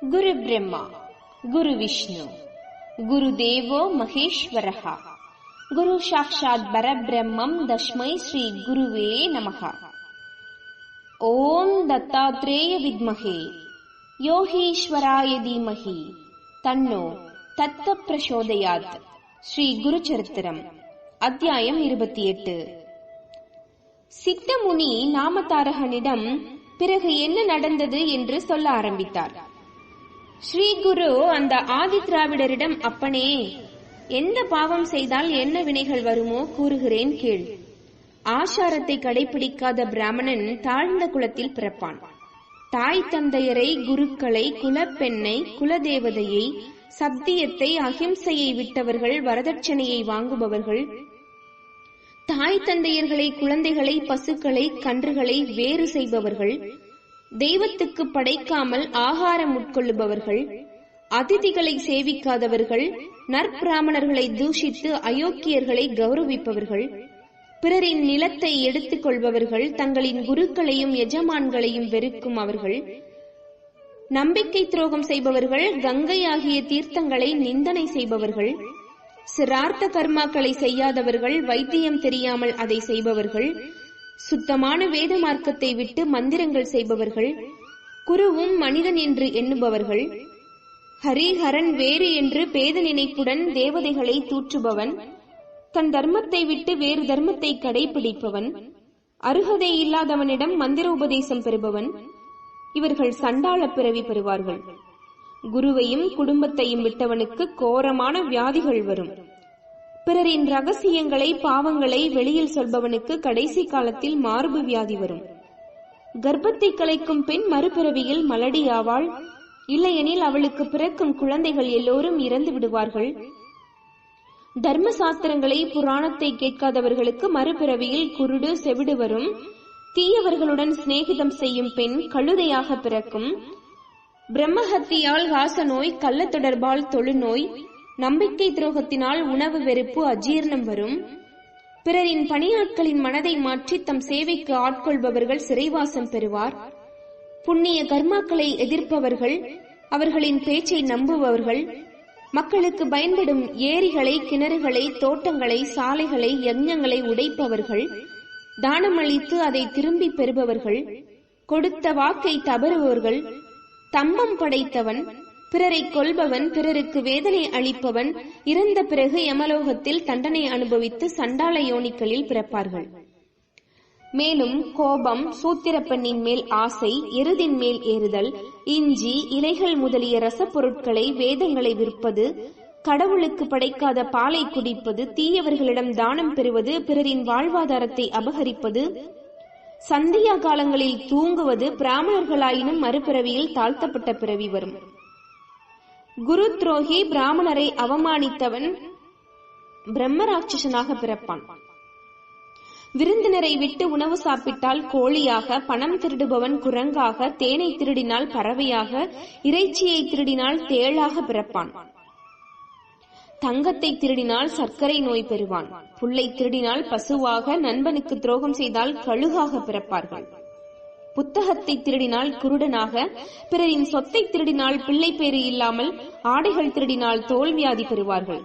குரு பிரம்மா குரு விஷ்ணு குரு தேவோ மகேஸ்வரஹா. குரு சாட்சாத் பரபிரம்மம் தஸ்மை ஸ்ரீ குருவே நமக. ஓம் தத்தாத்ரேய வித்மகே. யோகீஸ்வராய தீமஹி தன்னோ தத்த பிரசோதயாத் ஸ்ரீ குரு சரித்திரம் அத்தியாயம் இருபத்தி எட்டு சித்தமுனி நாமதாரகனிடம் பிறகு என்ன நடந்தது என்று சொல்ல ஆரம்பித்தார். ஸ்ரீ குரு அந்த ஆதி திராவிடரிடம் அப்பனே எந்த பாவம் செய்தால் என்ன வினைகள் வருமோ கூறுகிறேன் கேள். ஆசாரத்தை கடைபிடிக்காத பிராமணன் தாழ்ந்த குலத்தில் பிறப்பான். தாய் தந்தையரை குருக்களை குலப்பெண்ணை குலதேவதையை சத்தியத்தை அகிம்சையை விட்டவர்கள் வரதட்சணையை வாங்குபவர்கள். தாய் தந்தையர்களை குழந்தைகளை பசுக்களை கன்றுகளை வேறு செய்பவர்கள். தெய்வத்துக்கு படைக்காமல் ஆகாரம் உட்கொள்ளுபவர்கள் அதிதிகளை சேவிக்காதவர்கள் நற்பிராமணர்களை தூஷித்து அயோக்கியர்களை கௌரவிப்பவர்கள் பிறரின் நிலத்தை எடுத்துக் கொள்பவர்கள் தங்களின் குருக்களையும் எஜமான்களையும் வெறுக்கும் அவர்கள் நம்பிக்கை துரோகம் செய்பவர்கள் கங்கை ஆகிய தீர்த்தங்களை நிந்தனை செய்பவர்கள் சிரார்த்த கர்மாக்களை செய்யாதவர்கள் வைத்தியம் தெரியாமல் அதை செய்பவர்கள் சுத்தமான வேத மார்க்கத்தை விட்டு மந்திரங்கள் செய்பவர்கள் குருவும் மனிதன் என்று எண்ணுபவர்கள் ஹரிஹரன் வேறு என்று பேத நினைப்புடன் தேவதைகளை தூற்றுபவன் தன் தர்மத்தை விட்டு வேறு தர்மத்தை கடைபிடிப்பவன் அருகதை இல்லாதவனிடம் மந்திர உபதேசம் பெறுபவன் இவர்கள் சண்டாள பிறவி பெறுவார்கள். குருவையும் குடும்பத்தையும் விட்டவனுக்கு கோரமான வியாதிகள் வரும். பிறரின் ரகசியங்களை பாவங்களை வெளியில் சொல்பவனுக்கு கடைசி காலத்தில் மார்பு வியாதி வரும். கர்ப்பத்தை கலைக்கும் பெண் மறுபிறவியில் மலடியாவாள் இல்லையெனில் அவளுக்கு பிறக்கும் குழந்தைகள் எல்லோரும் இறந்து விடுவார்கள். தர்ம சாஸ்திரங்களை புராணத்தை கேட்காதவர்களுக்கு மறுபிறவியில் குருடு செவிடு வரும். தீயவர்களுடன் சிநேகிதம் செய்யும் பெண் கழுதையாக பிறக்கும். பிரம்மஹத்தியால் காசநோய் கள்ள தொடர்பால் தொழுநோய் நம்பிக்கை துரோகத்தினால் உணவு வெறுப்பு அஜீர்ணம் வரும். பிறரின் பணியாட்களின் மனதை மாற்றி தம் சேவைக்கு ஆட்கொள்பவர்கள் சிறைவாசம் பெறுவார். புண்ணிய கர்மாக்களை எதிர்ப்பவர்கள் அவர்களின் பேச்சை நம்புபவர்கள் மக்களுக்கு பயன்படும் ஏரிகளை கிணறுகளை தோட்டங்களை சாலைகளை யஞ்ஞங்களை உடைப்பவர்கள் தானமளித்து அதை திரும்பி பெறுபவர்கள் கொடுத்த வாக்கை தவறுபவர்கள் தம்பம் படைத்தவன் பிறரை கொல்பவன் பிறருக்கு வேதனை அளிப்பவன் இறந்த பிறகு யமலோகத்தில் தண்டனை அனுபவித்து சண்டாள யோனிக்களில் பிறப்பார்கள். மேலும் கோபம் சூத்திரப்பெண்ணின் மேல் ஆசை எருதின் மேல் ஏறுதல் இஞ்சி இலைகள் முதலிய ரசப்பொருட்களை வேதங்களை விற்பது கடவுளுக்கு படைக்காத பாலை குடிப்பது தீயவர்களிடம் தானம் பெறுவது பிறரின் வாழ்வாதாரத்தை அபகரிப்பது சந்தியா காலங்களில் தூங்குவது பிராமணர்களாயினும் மறுபிறவியில் தாழ்த்தப்பட்ட பிறவி வரும். குரு துரோகி பிராமணரை அவமானித்தவன் பிரம்மராட்சசனாக பிறப்பான். விருந்தினரை விட்டு உணவு சாப்பிட்டால் கோழியாக பணம் திருடுபவன் குரங்காக தேனை திருடினால் பறவையாக இறைச்சியை திருடினால் தேளாக பிறப்பான். தங்கத்தை திருடினால் சர்க்கரை நோய் பெறுவான். புல்லை திருடினால் பசுவாக நண்பனுக்கு துரோகம் செய்தால் கழுகாக பிறப்பார்கள். புத்தகத்தை திருடினால் குருடனாக பிறரின் சொத்தை திருடினால் பிள்ளை பேறு இல்லாமல் ஆடைகள் திருடினால் தோல்வியாதி பெறுவார்கள்.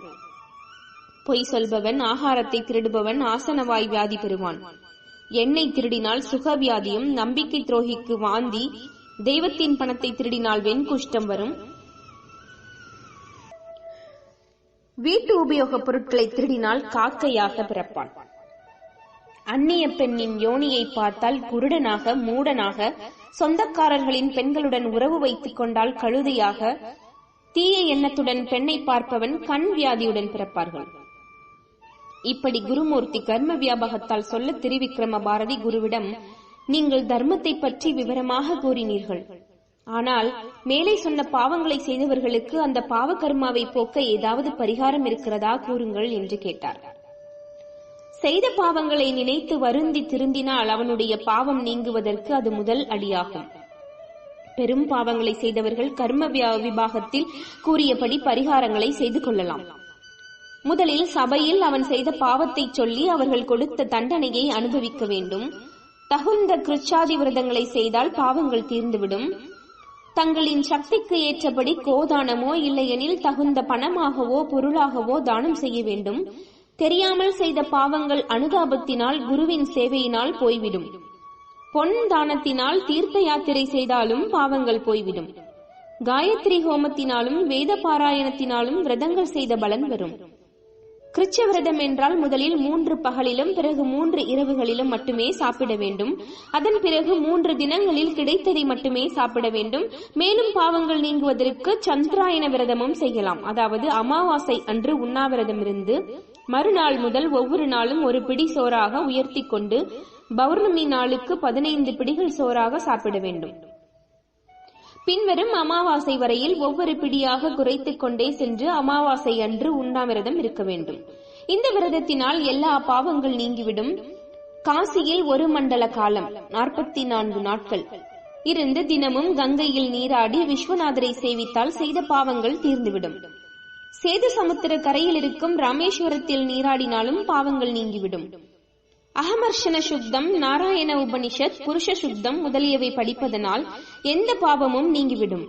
பொய் சொல்பவன் ஆகாரத்தை திருடுபவன் ஆசனவாய் வியாதி பெறுவான். எண்ணெய் திருடினால் சுகவியாதியும் நம்பிக்கை துரோகிக்கு வாந்தி தெய்வத்தின் பணத்தை திருடினால் வெண்குஷ்டம் வரும். வீட்டு உபயோகப் பொருட்களை திருடினால் காக்கையாக பிறப்பான். அந்நிய பெண்ணின் யோனியை பார்த்தால் குருடனாக மூடனாக சொந்தக்காரர்களின் பெண்களுடன் உறவு வைத்துக் கொண்டால் கழுதையாக தீய எண்ணத்துடன் பெண்ணை பார்ப்பவன் கண் வியாதியுடன் பிறப்பார்கள். இப்படி குருமூர்த்தி கர்ம வியாபகத்தால் சொல்ல திருவிக்ரம பாரதி குருவிடம் நீங்கள் தர்மத்தை பற்றி விவரமாக கூறினீர்கள். ஆனால் மேலே சொன்ன பாவங்களை செய்தவர்களுக்கு அந்த பாவ கர்மாவை போக்க ஏதாவது பரிகாரம் இருக்கிறதா? கூறுங்கள் என்று கேட்டார். செய்த பாவங்களை நினைத்து வருந்தி திருந்தினால் அவனுடைய பாவம் நீங்குவதற்கு அது முதல் அடியாகும். பெரும் பாவங்களை செய்தவர்கள் கர்ம விபாகத்தில் கூறியபடி பரிகாரங்களை செய்து கொள்ளலாம். முதலில் சபையில் அவன் செய்த பாவத்தை சொல்லி அவர்கள் கொடுத்த தண்டனையை அனுபவிக்க வேண்டும். தகுந்த கிருச்சாதி விரதங்களை செய்தால் பாவங்கள் தீர்ந்துவிடும். தங்களின் சக்திக்கு ஏற்றபடி கோதானமோ இல்லையெனில் தகுந்த பணமாகவோ பொருளாகவோ தானம் செய்ய வேண்டும். தெரியாமல் செய்த பாவங்கள் அனுதாபத்தினால் குருவின் சேவையினால் போய்விடும். பொன் தானத்தினால் தீர்த்த யாத்திரை செய்தாலும் பாவங்கள் போய்விடும். காயத்ரி ஹோமத்தினாலும் வேத பாராயணத்தினாலும் விரதங்கள் செய்த பலன் வரும். கிருச்ச விரதம் என்றால் முதலில் மூன்று பகலிலும் பிறகு மூன்று இரவுகளிலும் மட்டுமே சாப்பிட வேண்டும். அதன் பிறகு மூன்று தினங்களில் கிடைத்ததை மட்டுமே சாப்பிட வேண்டும். மேலும் பாவங்கள் நீங்குவதற்கு சந்திராயன விரதமும் செய்யலாம். அதாவது அமாவாசை அன்று உண்ணாவிரதம் இருந்து மறுநாள் முதல் ஒவ்வொரு நாளும் ஒரு பிடி சோறாக உயர்த்தி கொண்டு பௌர்ணமி நாளுக்கு பதினைந்து பிடிகள் சோறாக சாப்பிட வேண்டும். பின்வரும் அமாவாசை வரையில் ஒவ்வொரு பிடியாக குறைத்துக் கொண்டே சென்று அமாவாசை அன்று உண்ணாவிரதம் இருக்க வேண்டும். இந்த விரதத்தினால் எல்லா பாவங்கள் நீங்கிவிடும். காசியில் ஒரு மண்டல காலம் நாற்பத்தி நான்கு நாட்கள். இருந்து தினமும் கங்கையில் நீராடி விஸ்வநாதரை சேவித்தால் செய்த பாவங்கள் தீர்ந்துவிடும். சேது சமுத்திர கரையில் இருக்கும் ராமேஸ்வரத்தில் நீராடினாலும் பாவங்கள் நீங்கிவிடும். அகமர்ஷன சுத்தம் நாராயண உபனிஷத் புருஷ சுத்தம் முதலியவை படிப்பதனால் எந்த பாவமும் நீங்கிவிடும்.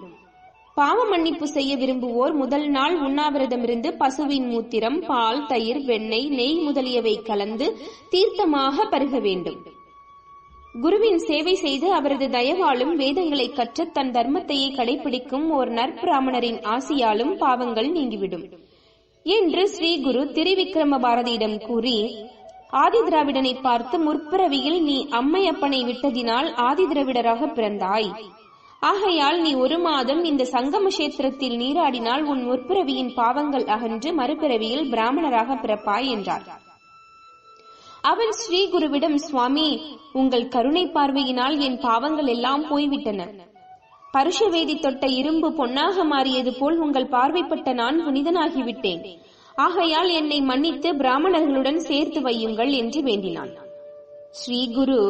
பாவ மன்னிப்பு செய்ய விரும்புவோர் முதல் நாள் உண்ணாவிரதமிருந்து பசுவின் மூத்திரம் பால் தயிர் வெண்ணெய் நெய் முதலியவை கலந்து தீர்த்தமாக பருக வேண்டும். குருவின் சேவை செய்து அவரது தயவாலும் வேதங்களை கற்று தன் தர்மத்தையே கடைபிடிக்கும் ஓர் நற்பிராமணரின் ஆசியாலும் பாவங்கள் நீங்கிவிடும். என்று ஸ்ரீ குரு திரிவிக்ரம பாரதியிடம் கூறி ஆதி திராவிடனை பார்த்து முற்பிறவியில் நீ அம்மையப்பனை விட்டதினால் ஆதி திராவிடராக பிறந்தாய். ஆகையால் நீ ஒரு மாதம் இந்த சங்கம கஷேத்திரத்தில் நீராடினால் உன் முற்பிறவியின் பாவங்கள் அகன்று மறுபிறவியில் பிராமணராக பிறப்பாய் என்றார். அவன் ஸ்ரீ குருவிடம் சுவாமி உங்கள் கருணை பார்வையினால் என் பாவங்கள் எல்லாம் போய்விட்டன. பருஷவேதி தொட்ட இரும்பு பொன்னாக மாறியது போல் உங்கள் பார்வைப்பட்ட நான் புனிதனாகிவிட்டேன். ஆகையால் என்னை மன்னித்து பிராமணர்களுடன் சேர்த்து வையுங்கள் என்று வேண்டினான். ஸ்ரீ குரு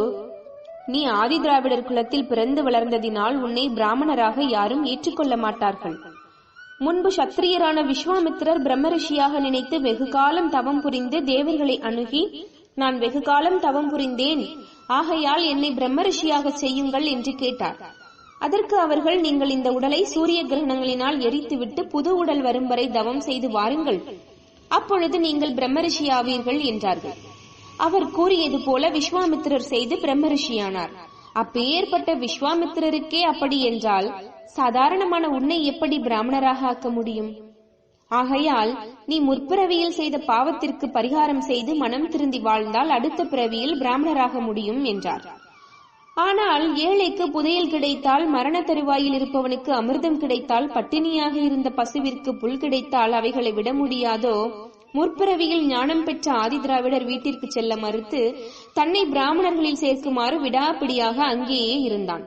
நீ ஆதி திராவிடர் குலத்தில் பிறந்து வளர்ந்ததினால் உன்னை பிராமணராக யாரும் ஏற்றுக்கொள்ள மாட்டார்கள். முன்பு சத்திரியரான விஸ்வாமித்திரர் பிரம்மரிஷியாக நினைத்து வெகு காலம் தவம் புரிந்து தேவர்களை அணுகி நான் வெகு காலம் தவம் புரிந்தேன். ஆகையால் என்னை பிரம்மரிஷியாக செய்யுங்கள் என்று கேட்டார். அதற்கு அவர்கள் நீங்கள் இந்த உடலை சூரிய கிரகணங்களினால் எரித்துவிட்டு புது உடல் வரும் வரை தவம் செய்து வாருங்கள். அப்பொழுது நீங்கள் பிரம்மரிஷி ஆவீர்கள் என்றார்கள். அவர் கூறியது போல விஸ்வாமித்திரர் செய்து பிரம்மரிஷியானார். அப்பேற்பட்ட விஸ்வாமித்திரருக்கே அப்படி என்றால் சாதாரணமான உன்னை எப்படி பிராமணராக ஆக்க முடியும்? ஆகையால் நீ முற்பிறவியில் செய்த பாவத்திற்கு பரிகாரம் செய்து மனம் திருந்தி வாழ்ந்தால் அடுத்த பிறவியில் பிராமணராக முடியும் என்றார். ஆனால் ஏழைக்கு புதையல் கிடைத்தால் மரண தருவாயில் இருப்பவனுக்கு அமிர்தம் கிடைத்தால் பட்டினியாக இருந்த பசுவிற்கு புல் கிடைத்தால் அவைகளை விட முடியாதோ முற்பிறவியில் ஞானம் பெற்ற ஆதிதிராவிடர் வீட்டிற்கு செல்ல மறுத்து தன்னை பிராமணர்களில் சேர்க்குமாறு விடாப்பிடியாக அங்கேயே இருந்தான்.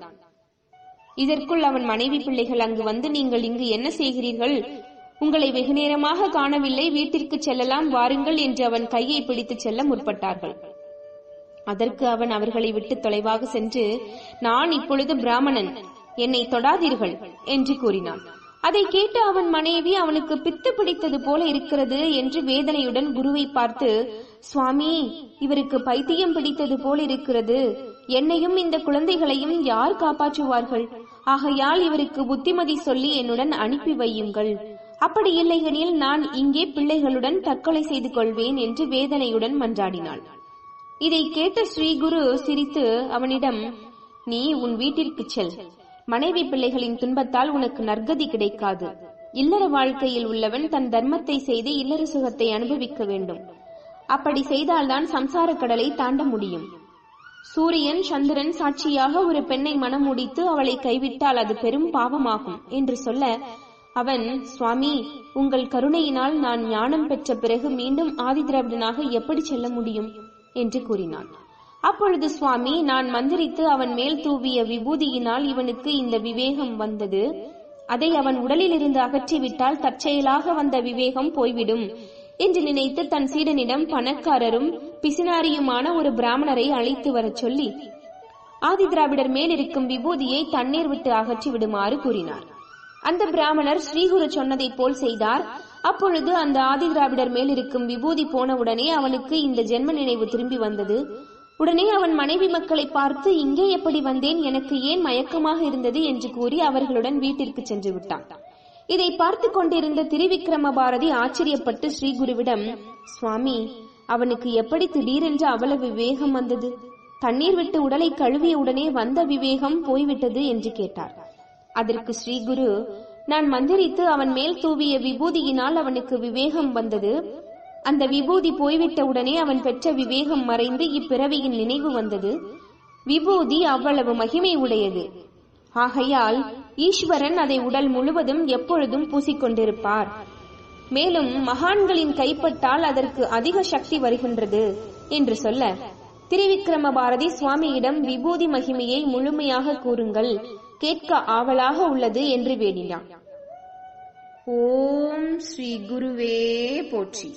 இதற்குள் அவன் மனைவி பிள்ளைகள் அங்கு வந்து நீங்கள் இங்கு என்ன செய்கிறீர்கள்? உங்களை வெகு நேரமாக காணவில்லை வீட்டிற்கு செல்லலாம் வாருங்கள் என்று அவன் கையை பிடித்துச் செல்ல முற்பட்டார்கள். அதற்கு அவன் அவர்களை விட்டு தொலைவாக சென்று நான் இப்பொழுது பிராமணன் என்னை தொடாதீர்கள் என்று கூறினான். அதை கேட்டு அவன் மனைவி அவனுக்கு பித்து பிடித்தது போல இருக்கிறது என்று வேதனையுடன் குருவை பார்த்து சுவாமி இவருக்கு பைத்தியம் பிடித்தது போல இருக்கிறது. என்னையும் இந்த குழந்தைகளையும் யார் காப்பாற்றுவார்கள்? ஆகையால் இவருக்கு புத்திமதி சொல்லி என்னுடன் அனுப்பி வையுங்கள். அப்படி இல்லையெனில் நான் இங்கே பிள்ளைகளுடன் தற்கொலை செய்து கொள்வேன் என்று வேதனையுடன் மன்றாடினாள். இதை கேட்ட ஸ்ரீகுரு சிரித்து அவனிடம் நீ உன் வீட்டிற்கு செல். மனைவி பிள்ளைகளின் துன்பத்தால் உனக்கு நற்கதி கிடைக்காது. இல்லற வாழ்க்கையில் உள்ளவன் தன் தர்மத்தை செய்து இல்லற சுகத்தை அனுபவிக்க வேண்டும். அப்படி செய்தால்தான் சம்சார கடலை தாண்ட முடியும். சூரியன் சந்திரன் சாட்சியாக ஒரு பெண்ணை மனம் முடித்து அவளை கைவிட்டால் அது பெரும் பாவமாகும் என்று சொல்ல அவன் சுவாமி உங்கள் கருணையினால் நான் ஞானம் பெற்ற பிறகு மீண்டும் ஆதிதிராவிடனாக எப்படி செல்ல முடியும்? என்று கூறினான். அப்பொழுது சுவாமி நான் மந்திரித்து அவன் மேல் தூவிய விபூதியினால் இவனுக்கு இந்த விவேகம் வந்தது. அதை அவன் உடலிலிருந்து அகற்றிவிட்டால் தற்செயலாக வந்த விவேகம் போய்விடும் என்று நினைத்து தன் சீடனிடம் பணக்காரரும் பிசினாரியுமான ஒரு பிராமணரை அழைத்து வரச் சொல்லி ஆதிதிராவிடர் மேல் இருக்கும் விபூதியை தண்ணீர் விட்டு அகற்றி விடுமாறு கூறினார். அந்த பிராமணர் ஸ்ரீகுரு சொன்னதைப் போல் செய்தார். அப்பொழுது அந்த ஆதிதிராவிடர் மேல் இருக்கும் விபூதி போனவுடனே அவனுக்கு இந்த ஜென்ம நினைவு திரும்பி வந்தது. உடனே அவன் மனைவி மக்களை பார்த்து இங்கே எப்படி வந்தேன்? எனக்கு ஏன் மயக்கமாக இருந்தது? என்று கூறி அவர்களுடன் வீட்டிற்கு சென்று விட்டான். இதை பார்த்து கொண்டிருந்த திருவிக்ரம பாரதி ஆச்சரியப்பட்டு ஸ்ரீகுருவிடம் சுவாமி அவனுக்கு எப்படி திடீரென்று அவ்வளவு விவேகம் வந்தது? தண்ணீர் விட்டு உடலை கழுவிய உடனே வந்த விவேகம் போய்விட்டது என்று கேட்டார். அதற்கு ஸ்ரீகுரு நான் மந்திரித்து அவன் மேல் தூவிய விபூதியினால் அவனுக்கு விவேகம் வந்தது. அந்த விபூதி போய்விட்ட உடனே அவன் பெற்ற விவேகம் மறைந்து இப்பிறவியின் நினைவு வந்தது. விபூதி அவ்வளவு மகிமை உடையது. ஆகையால் ஈஸ்வரன் அதை உடல் முழுவதும் எப்பொழுதும் பூசிக்கொண்டிருப்பார். மேலும் மகான்களின் கைப்பட்டால் அதற்கு அதிக சக்தி வருகின்றது என்று சொல்ல திருவிக்ரம பாரதி சுவாமியிடம் விபூதி மகிமையை முழுமையாக கூறுங்கள். கேட்க ஆவலாக உள்ளது என்று வேண்டினான். ஓம் ஸ்ரீ குருவே போற்றி.